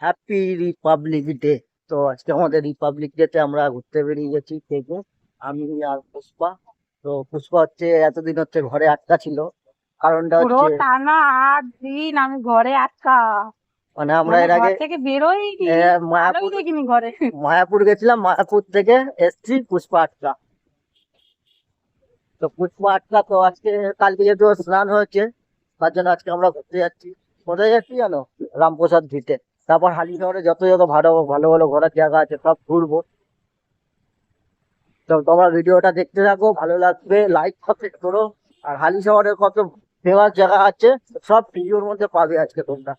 Happy Republic day তো আজকে আমাদের রিপাবলিক ডেতে আমরা ঘুরতে বেরিয়ে গেছি কে কে আমি আর পুষ্পা। তো পুষ্পা হচ্ছে এতদিন হচ্ছে ঘরে আটকা ছিল। কারণটা পুরো হচ্ছে টানা আট দিন আমি ঘরে আটকা। মানে আমরা মানে এর আগে থেকে বেরোইনি। এ, আলোই মায়াপুর দেখিনি ঘরে। মায়াপুর গেছিলাম মায়াপুর থেকে এসছি পুষ্পা আটকা। তো পুষ্পা আটকা তো আজকে কালকে যেহেতু ওর স্নান হয়েছে তার জন্য আজকে আমরা ঘুরতে যাচ্ছি। কোথায় যাচ্ছি জানো? রামপ্রসাদ ভিটে। তারপর হালি শহরে যত যত ভালো ভালো ভালো ঘোরার জায়গা আছে সব ঘুরবো। তো তোমরা ভিডিওটা দেখতে থাকো, ভালো লাগবে লাইক সাবস্ক্রাইব করো। আর হালি শহরের কত ফেমাস জায়গা আছে, সব ভিডিওর মধ্যে পাবে আজকে তোমরা।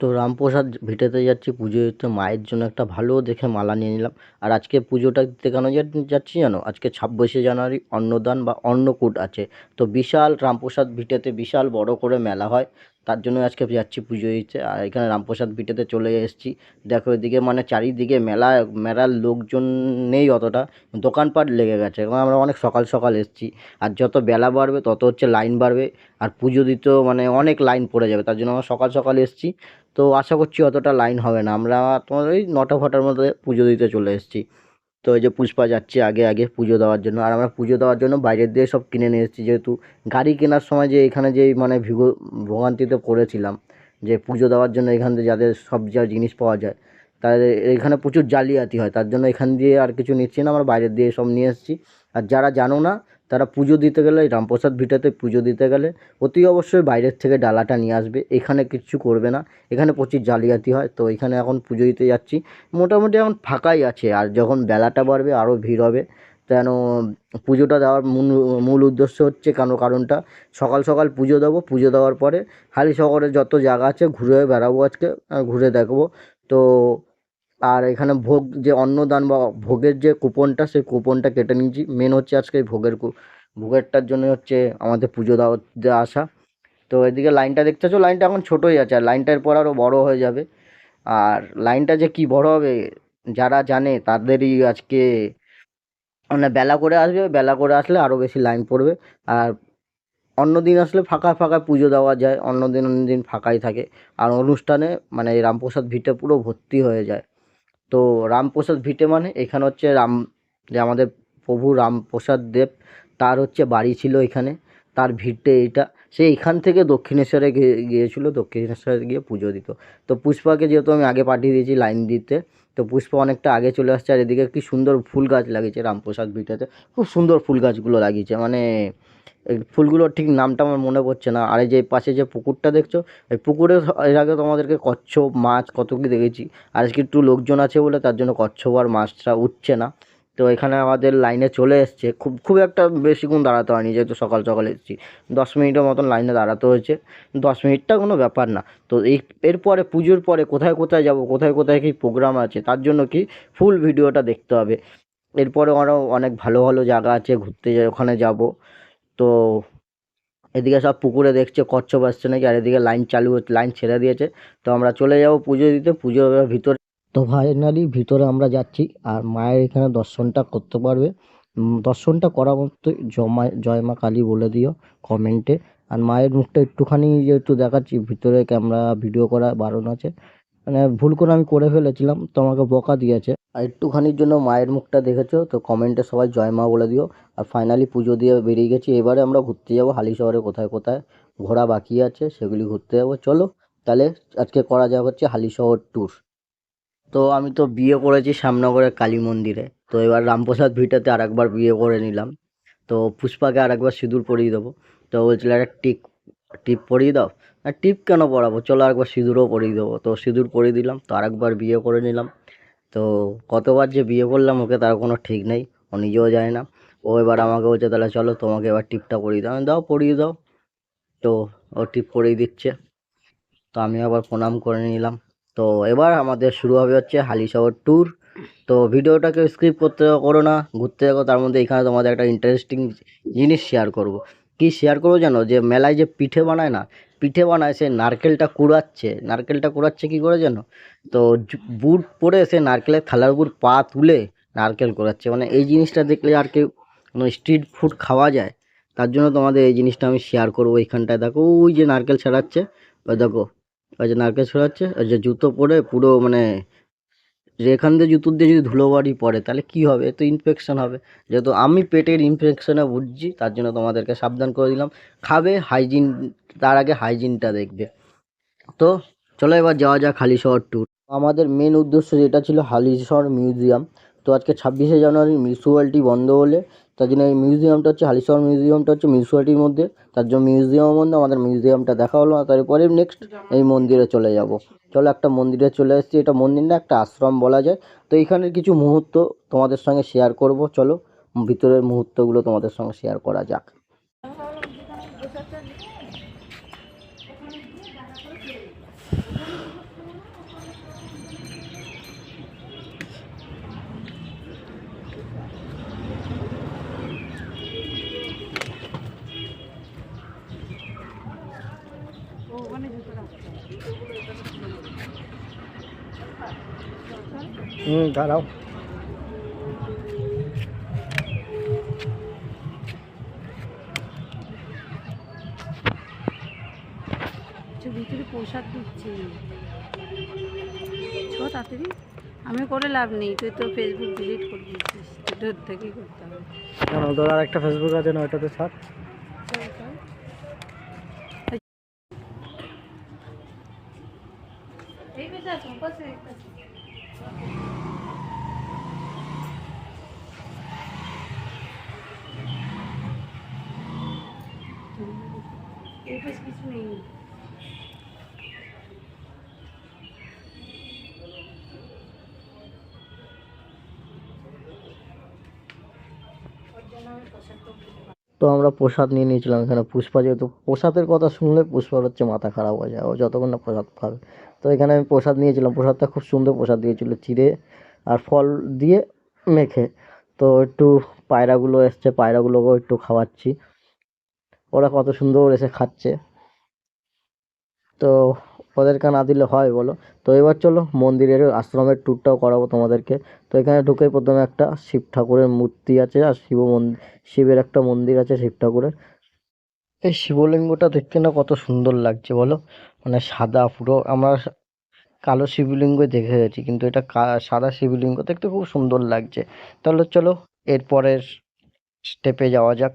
তো রামপ্রসাদ ভিটেতে যাচ্ছি, পুজো দিতে। মায়ের জন্য একটা ভালো দেখে মালা নিয়ে নিলাম। আর আজকে পুজোটা দিতে কেন যাচ্ছি জানো? আজকে ছাব্বিশে জানুয়ারি অন্নদান বা অন্নকূট আছে। তো বিশাল রামপ্রসাদ ভিটেতে বিশাল বড় করে মেলা হয়। তার জন্য আজকে যাচ্ছি পুজো দিতে। আর এখানে রামপ্রসাদ ভিটেতে চলে এসেছি। দেখো এদিকে মানে চারিদিকে মেলা, মেলার লোকজন নেই অতটা, দোকানপাট লেগে গেছে। এবং আমরা অনেক সকাল সকাল এসেছি। আর যত বেলা বাড়বে, তত হচ্ছে লাইন বাড়বে। আর পুজো দিতেও মানে অনেক লাইন পড়ে যাবে, তার জন্য আমরা সকাল সকাল এসেছি। তো আশা করছি অতটা লাইন হবে না। আমরা তোমার ওই নটা ফটার মধ্যে পুজো দিতে চলে এসেছি। তো এই যে পুষ্পা যাচ্ছে আগে আগে পুজো দেওয়ার জন্য। আর আমরা পুজো দেওয়ার জন্য বাইরের দিয়ে সব কিনে নিয়ে এসেছি। যেহেতু গাড়ি কেনার সময় যে এখানে যে মানে ভিগো, ভোগান্তিতে পড়েছিলাম, যে পুজো দেওয়ার জন্য এখান থেকে যাদের সব যা জিনিস পাওয়া যায়, তাদের এখানে প্রচুর জালিয়াতি হয়। তার জন্য এখান দিয়ে আর কিছু নিচ্ছি না, আমরা বাইরের দিয়ে সব নিয়ে এসেছি। আর যারা জানো না তারা পুজো দিতে গেলে রামপ্রসাদ ভিটাতে পুজো দিতে গেলে অতি অবশ্যই বাইরের থেকে ডালাটা নিয়ে আসবে। এখানে কিচ্ছু করবে না। এখানে প্রচুর জালিয়াতি হয়। তো এখানে এখন পুজো দিতে যাচ্ছি। মোটামুটি এখন ফাঁকাই আছে। আর যখন বেলাটা বাড়বে, আরও ভিড় হবে। কেন, পুজোটা দেওয়ার মূল মূল উদ্দেশ্য হচ্ছে কেন কারণটা? সকাল সকাল পুজো দেবো। পুজো দেওয়ার পরে হালি শহরে যত জায়গা আছে, ঘুরে বেড়াবো আজকে। ঘুরে দেখব। তো আর এখানে ভোগ যে অন্নদান বা ভোগের যে কুপনটা, সেই কুপনটা কেটে নিয়েছি। মেন হচ্ছে আজকে ভোগের ভোগেরটার জন্য হচ্ছে আমাদের পুজো দেওয়া দেওয়া আসা। তো এদিকে লাইনটা দেখতেছো? লাইনটা এখন ছোটোই আছে, আর লাইনটার পর আরও বড় হয়ে যাবে। আর লাইনটা যে কি বড় হবে, যারা জানে তাদেরই আজকে মানে বেলা করে আসবে। বেলা করে আসলে আরও বেশি লাইন পড়বে। আর অন্য দিন আসলে ফাঁকা ফাঁকা পুজো দেওয়া যায় অন্য দিন অন্য দিন ফাঁকাই থাকে। আর অনুষ্ঠানে মানে রামপ্রসাদ ভিটে পুরো ভর্তি হয়ে যায়। তো রামপ্রসাদ ভিটে মানে? এখানে হচ্ছে রাম, যে আমাদের প্রভু রামপ্রসাদ দেব, তার হচ্ছে বাড়ি ছিল এখানে। তার ভিটে এইটা। সে এখান থেকে দক্ষিণেশ্বরে গিয়ে- গিয়েছিল, দক্ষিণেশ্বরে গিয়ে পুজো দিত। তো পুষ্পাকে যেহেতু আমি আগে পাঠিয়ে দিয়েছি লাইন দিতে, তো পুষ্পা অনেকটা আগে চলে আসছে। আর এদিকে কি সুন্দর ফুল গাছ লাগিয়েছে রামপ্রসাদ ভিটাতে। খুব সুন্দর ফুল গাছগুলো লাগিয়েছে। মানে ফুলগুলোর ঠিক নামটা আমার মনে পড়ছে না। আর এই যে পাশে যে পুকুরটা দেখছ, এই পুকুরে এর আগে তোমাদেরকে কচ্ছপ, মাছ কত কি দেখেছি। আর আজকে একটু লোকজন আছে বলে তার জন্য কচ্ছপ আর মাছটা উঠছে না। তো এখানে আমাদের লাইনে চলে এসছে। খুব খুব একটা বেশিক্ষণ দাঁড়াতে হয়নি, যেহেতু সকাল সকাল এসেছি। দশ মিনিটের মতন লাইনে দাঁড়াতে হয়েছে। দশ মিনিটটা কোনো ব্যাপার না। তো এই, এরপরে পুজোর পরে কোথায় কোথায় যাব, কোথায় কোথায় কী প্রোগ্রাম আছে, তার জন্য কি ফুল ভিডিওটা দেখতে হবে। এরপরে আরও অনেক ভালো ভালো জায়গা আছে, ঘুরতে ওখানে যাব। তো এদিকে সব পুকুরে দেখছে কচ্ছপ আসছে নাকি, আর এদিকে লাইন চালু হচ্ছে, লাইন ছেড়ে দিয়েছে। তো আমরা চলে যাব পুজো দিতে, পুজো ভিতরে। তো ফাইনালি ভিতরে আমরা যাচ্ছি, আর মায়ের এখানে দর্শনটা করতে পারবে। দর্শনটা করা মতো জমা, জয় মা কালী বলে দিও কমেন্টে আর মায়ের মুখটা একটুখানি যেহেতু দেখাচ্ছি, ভিতরে ক্যামেরা ভিডিও করা বারণ আছে। মানে ভুল করে আমি করে ফেলেছিলাম, তো আমাকে বকা দিয়েছে। আর একটুখানির জন্য মায়ের মুখটা দেখেছ? তো কমেন্টে সবাই জয় মা বলে দিও। আর ফাইনালি পুজো দিয়ে বেরিয়ে গেছি। এবারে আমরা ঘুরতে যাব হালি শহরে কোথায় কোথায়। ঘোরা বাকি আছে, সেগুলি ঘুরতে যাব। চলো, তাহলে আজকে করা যাক হচ্ছে হালি শহর ট্যুর তো আমি তো বিয়ে করেছি শ্যামনগরের কালী মন্দিরে। তো এবার রামপ্রসাদ ভিটাতে আরেকবার বিয়ে করে নিলাম। তো পুষ্পাকে আরেকবার সিঁদুর পরিয়ে দেবো। তো বলছিল একটা টিপ টিপ পরিয়ে দাও। আর টিপ কেন পরাবো? চলো আরেকবার সিঁদুরও পরিয়ে দেবো। তো সিঁদুর পরিয়ে দিলাম, তো আরেকবার বিয়ে করে নিলাম। তো কতবার যে বিয়ে করলাম ওকে তার কোনো ঠিক নেই, ও নিজেও যায় না। ও এবার আমাকে বলছে, তাহলে চলো তোমাকে এবার টিপটা পরিয়ে দাও। দাও, পরিয়ে দাও। তো ও টিপ পরিয়ে দিচ্ছে। তো আমি আবার প্রণাম করে নিলাম। তো এবার আমাদের শুরু হবে হচ্ছে হালিশহর ট্যুর তো ভিডিওটাকে স্কিপ করতে করো না, ঘুরতে যাব তার মধ্যে এখানে তোমাদের একটা ইন্টারেস্টিং জিনিস শেয়ার করব। কি শেয়ার করব জানো? যে মেলায় যে পিঠে বানায় না, পিঠে বানায় সে নারকেলটা কুড়াচ্ছে। নারকেলটা কুড়াচ্ছে কি করে জানো? তো বুট পরে সে নারকেলের থালার উপর পা তুলে নারকেল কুড়াচ্ছে। মানে এই জিনিসটা দেখলে আর কেউ কোনো স্ট্রিট ফুড খাওয়া যায়। তার জন্য তোমাদের এই জিনিসটা আমি শেয়ার করব এইখানটায়। দেখো, ওই যে নারকেল ছাড়াচ্ছে। ওই দেখো, ওই যে নারকেল ছড়াচ্ছে, ওই যে জুতো পরে পুরো মানে যে এখান দিয়ে জুতো দিয়ে যদি ধুলোবাড়ি পড়ে, তাহলে কি হবে? এ তো ইনফেকশন হবে। যেহেতু আমি পেটের ইনফেকশনে ভুগছি, তার জন্য তোমাদেরকে সাবধান করে দিলাম। খাবে হাইজিন তার আগে হাইজিনটা দেখবে। তো চলো এবার যাওয়া যাক হালিশহর ট্যুর আমাদের মেন উদ্দেশ্য যেটা ছিল হালিশহর মিউজিয়াম তো আজকে ছাব্বিশে জানুয়ারি মিউনিসিপ্যালিটি বন্ধ হলে, তার জন্য এই মিউজিয়ামটা হচ্ছে, হালিশহর মিউজিয়ামটা হচ্ছে মিউনিসিপ্যালিটির মধ্যে। তার জন্য মিউজিয়ামের মধ্যে আমাদের মিউজিয়ামটা দেখা হলো তারপরে নেক্সট এই মন্দিরে চলে যাব। চলো একটা মন্দিরে চলে এসেছি। এটা মন্দির না, একটা আশ্রম বলা যায়। তো এইখানের কিছু মুহূর্ত তোমাদের সঙ্গে শেয়ার করব। চলো, ভিতরের মুহূর্তগুলো তোমাদের সঙ্গে শেয়ার করা যাক। হুম দাঁড়াও। আচ্ছা ভিতরে প্রসাদ দিচ্ছে ছ তাড়াতাড়ি। আমি করে লাভ নেই তুই তো ফেসবুক ডিলিট করে দিয়েছিস। তোর থেকেই করতে হবে। কেন তোর আর একটা ফেসবুক আছে না ওইটাতে ছাড় চল, চল। এই পেছনে আছে, ওপাশে, এই পাশে। কিছু নেই। তো আমরা প্রসাদ নিয়ে নিয়েছিলাম এখানে। পুষ্পা যেহেতু, প্রসাদের কথা শুনলে পুষ্পার হচ্ছে মাথা খারাপ হয়ে যায়, ও যতক্ষণ না প্রসাদ খাবে। তো এখানে আমি প্রসাদ নিয়েছিলাম, প্রসাদটা খুব সুন্দর প্রসাদ দিয়েছিল, চিড়ে আর ফল দিয়ে মেখে। তো একটু পায়রাগুলো এসছে, পায়রাগুলোকেও একটু খাওয়াচ্ছি। ওরা কত সুন্দর এসে খাচ্ছে। তো ওদেরকে না দিলে হয় বলো? তো এবার চলো মন্দিরের আশ্রমের ট্যুরটাও করাবো তোমাদেরকে। তো এখানে ঢুকে প্রথমে একটা শিব ঠাকুরের মূর্তি আছে আর শিব মন্দির শিবের একটা মন্দির আছে শিব ঠাকুরের। এই শিবলিঙ্গটা দেখতে না কত সুন্দর লাগছে বলো? মানে সাদা পুরো, আমরা কালো শিবলিঙ্গ দেখে গেছি, কিন্তু এটা সাদা শিবলিঙ্গ দেখতে খুব সুন্দর লাগছে। তাহলে চলো এরপরের স্টেপে যাওয়া যাক।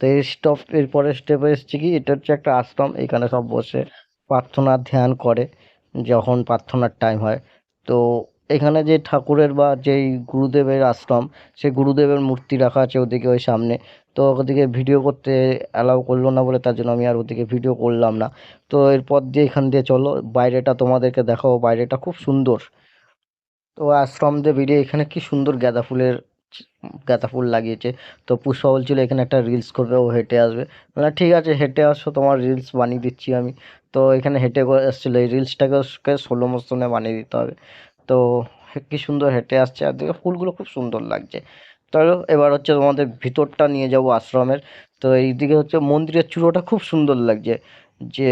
তো এই স্টপ এরপরের স্টেপে এসছে কি? এটা হচ্ছে একটা আশ্রম, এখানে সব বসে প্রার্থনা, ধ্যান করে যখন প্রার্থনার টাইম হয়। তো এখানে যে ঠাকুরের বা যেই গুরুদেবের আশ্রম, সেই গুরুদেবের মূর্তি রাখা আছে ওদিকে ওই সামনে। তো ওদিকে ভিডিও করতে অ্যালাউ করল না বলে তার জন্য আমি আর ওদিকে ভিডিও করলাম না। তো এরপর দিয়ে এখান দিয়ে চলো, বাইরেটা তোমাদেরকে দেখাও বাইরেটা খুব সুন্দর। তো আশ্রম দিয়ে বেরিয়ে এখানে কি সুন্দর গাঁদা ফুলের গাঁদা ফুল লাগিয়েছে। তো পুষ্পা বলছিল, এখানে একটা রিলস করবে, ও হেঁটে আসবে। বললাম, ঠিক আছে, হেঁটে আসো, তোমার রিলস বানিয়ে দিচ্ছি আমি। তো এখানে হেঁটে করে এসেছিল এই রিলসটাকে ষোলো মোশনে বানিয়ে দিতে হবে। তো কি সুন্দর হেঁটে আসছে, আর দেখে ফুলগুলো খুব সুন্দর লাগছে। চলো এবার হচ্ছে তোমাদের ভিতরটা নিয়ে যাব আশ্রমের। তো এইদিকে হচ্ছে মন্দিরের চূড়োটা খুব সুন্দর লাগছে, যে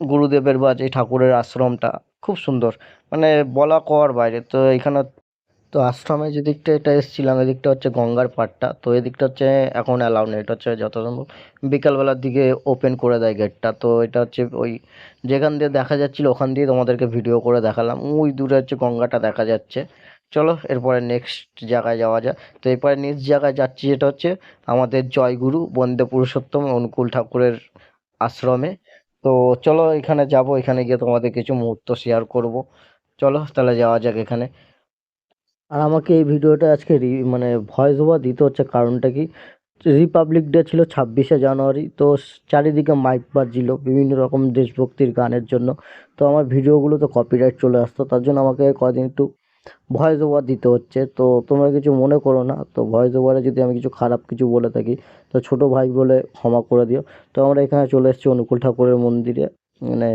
গুরুদেবের বা যে ঠাকুরের আশ্রমটা, খুব সুন্দর। মানে বলা কর বাইরে। তো এখানে তো আশ্রমে যে দিকটা এটা এসেছিলাম এদিকটা হচ্ছে গঙ্গার পাড়টা। তো এদিকটা হচ্ছে এখন অ্যালাউ নেই, এটা হচ্ছে যত সম্ভব বিকালবেলার দিকে ওপেন করে দেয় গেটটা তো এটা হচ্ছে ওই যেখান দিয়ে দেখা যাচ্ছিল, ওখান দিয়ে তোমাদেরকে ভিডিও করে দেখালাম। ওই দূরে হচ্ছে গঙ্গাটা দেখা যাচ্ছে। চলো, এরপরে নেক্সট জায়গায় যাওয়া যায় তো এরপরে নেক্সট জায়গায় যাচ্ছি, যেটা হচ্ছে আমাদের জয়গুরু বন্দে পুরুষোত্তম অনুকূল ঠাকুরের আশ্রমে। তো চলো, এখানে যাব, এখানে গিয়ে তোমাদের কিছু মুহূর্ত শেয়ার করব। চলো, তাহলে যাওয়া যাক এখানে। আমাকে এই ভিডিওটা আজকে রি মানে ভয়েস ওভার দিতে হচ্ছে কারণটা কি? রিপাবলিক ডে ছিল ছাব্বিশে জানুয়ারি, তো চারিদিকে মাইক বাজছিল বিভিন্ন রকম দেশভক্তির গানের জন্য। তো আমার ভিডিওগুলো তো কপিরাইট চলে আসতো, তার জন্য আমাকে কদিন একটু ভয়েস ওভার দিতে হচ্ছে। তো তোমরা কিছু মনে করো না, তো ভয়েস ওভারে যদি আমি কিছু খারাপ কিছু বলে থাকি, তো ছোট ভাই বলে ক্ষমা করে দিও। তো আমরা এখানে চলে এসেছি অনুকূল ঠাকুরের মন্দিরে মানে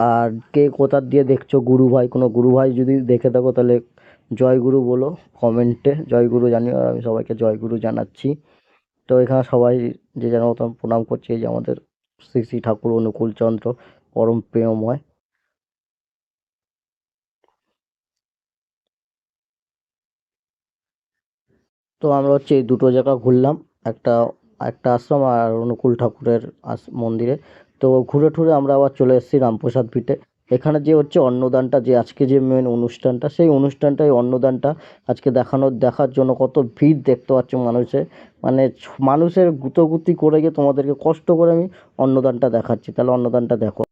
আর কে কোথা দিয়ে দেখছ গুরু ভাই? কোনো গুরু ভাই যদি দেখে থাকো তাহলে জয় গুরু বলো কমেন্টে। জয় গুরু জানিও, আর আমি সবাইকে জয় গুরু জানাচ্ছি। তো এখানে সবাই যে যার মতন প্রণাম করছে, এই যে আমাদের শ্রী শ্রী ঠাকুর অনুকূল চন্দ্র পরম প্রেমময়। তো আমরা হচ্ছে এই দুটো জায়গা ঘুরলাম, একটা একটা আশ্রম আর অনুকূল ঠাকুরের মন্দিরে। তো ঘুরে টুরে আমরা আবার চলে এসেছি রামপ্রসাদ পিঠে। এখানে যে হচ্ছে অন্নদানটা, যে আজকে যে মেন অনুষ্ঠানটা, সেই অনুষ্ঠানটাই অন্নদানটা আজকে দেখানোর দেখার জন্য কত ভিড় দেখতে পাচ্ছ মানুষের মানে মানুষের গুতোগুতি করে গিয়ে তোমাদেরকে কষ্ট করে আমি অন্নদানটা দেখাচ্ছি। তাহলে অন্নদানটা দেখো।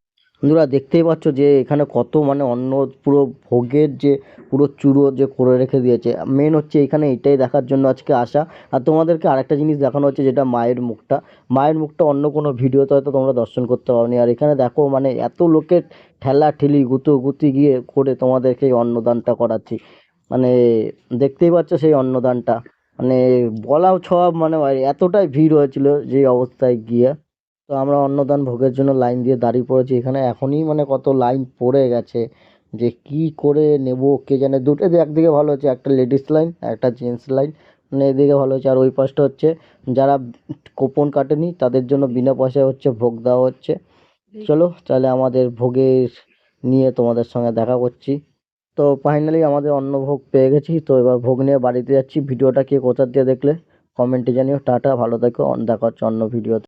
বন্ধুরা দেখতেই পাচ্ছ যে এখানে কত মানে অন্ন পুরো ভোগের যে পুরো চূড়ো যে করে রেখে দিয়েছে। মেন হচ্ছে এখানে এটাই দেখার জন্য আজকে আসা। আর তোমাদেরকে আরেকটা জিনিস দেখানো হচ্ছে যেটা মায়ের মুখটা। মায়ের মুখটা অন্য কোনো ভিডিওতে হয়তো তোমরা দর্শন করতে পারোনি। আর এখানে দেখো মানে এত লোকের ঠেলা ঠেলি গুতো গুতি গিয়ে করে তোমাদেরকে এই অন্নদানটা করাচ্ছি। মানে দেখতেই পাচ্ছ সেই অন্নদানটা। মানে বলাও সব মানে এতটাই ভিড় হয়েছিল যে অবস্থায় গিয়ে। তো আমরা অন্নদান ভোগের জন্য লাইন দিয়ে দাঁড়িয়ে পড়েছি। এখানে এখনই মানে কত লাইন পড়ে গেছে যে কি করে নেব, কে জানে? দুটো একদিকে ভালো হচ্ছে, একটা লেডিস লাইন, একটা জেন্টস লাইন। মানে এদিকে ভালো হচ্ছে। আর ওই পাশটা হচ্ছে, যারা কোপন কাটেনি, তাদের জন্য বিনা পয়সায় হচ্ছে ভোগ দেওয়া হচ্ছে। চলো তাহলে আমাদের ভোগের নিয়ে তোমাদের সঙ্গে দেখা করছি। তো ফাইনালি আমাদের অন্নভোগ পেয়ে গেছি। তো এবার ভোগ নিয়ে বাড়িতে যাচ্ছি। ভিডিওটা কে কোথা দিয়ে দেখলে কমেন্টে জানিও। টাটা, ভালো থেকো। দেখা হচ্ছে অন্য ভিডিওতে